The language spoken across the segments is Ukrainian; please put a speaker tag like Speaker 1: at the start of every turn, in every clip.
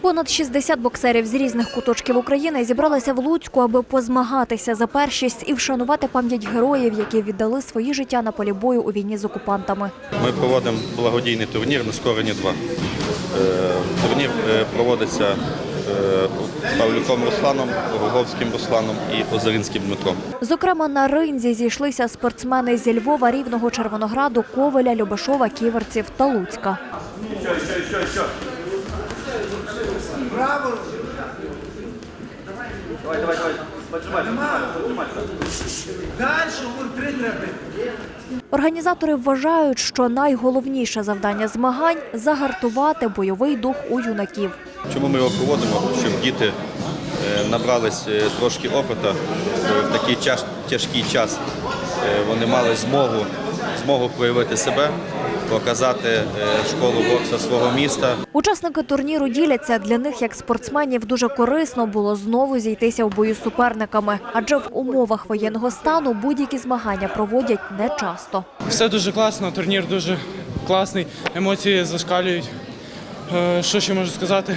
Speaker 1: Понад 60 боксерів з різних куточків України зібралися в Луцьку, аби позмагатися за першість і вшанувати пам'ять героїв, які віддали свої життя на полі бою у війні з окупантами.
Speaker 2: Ми проводимо благодійний турнір «Нескорені 2». Е, Турнір е, проводиться Павлюком Русланом, Роговським Русланом і Озеринським Дмитром.
Speaker 1: Зокрема, на ринзі зійшлися спортсмени зі Львова, Рівного, Червонограду, Ковеля, Любашова, Ківерців та Луцька.
Speaker 3: Давай, давай, треба.
Speaker 1: Організатори вважають, що найголовніше завдання змагань загартувати бойовий дух у юнаків.
Speaker 2: Чому ми його проводимо? Щоб діти е, набрались е, трошки опиту в такий тяж- тяжкий час. Е, Вони мали змогу, змогу проявити себе, показати е, школу бокса свого міста.
Speaker 1: Учасники турніру діляться для них, як спортсменів, дуже корисно було знову зійтися в бою з суперниками, адже в умовах воєнного стану будь-які змагання проводять нечасто.
Speaker 4: Все дуже класно, турнір дуже класний, емоції зашкалюють. Е, Що ще можу сказати?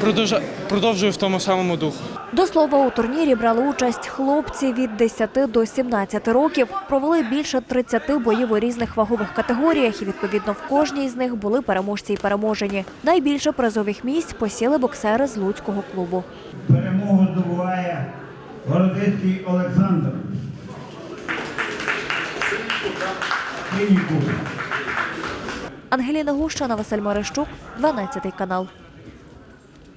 Speaker 4: Продовжа- Продовжую в тому самому духу.
Speaker 1: До слова, у турнірі брали участь хлопці від 10 до 17 років. Провели більше 30 боїв у різних вагових категоріях, і відповідно в кожній з них були переможці і переможені. Найбільше призових місць посіли боксери з Луцького клубу.
Speaker 5: Перемогу здобуває Городицький Олександр.
Speaker 1: Ангеліна Гущина, Василь Марищук, 12 канал.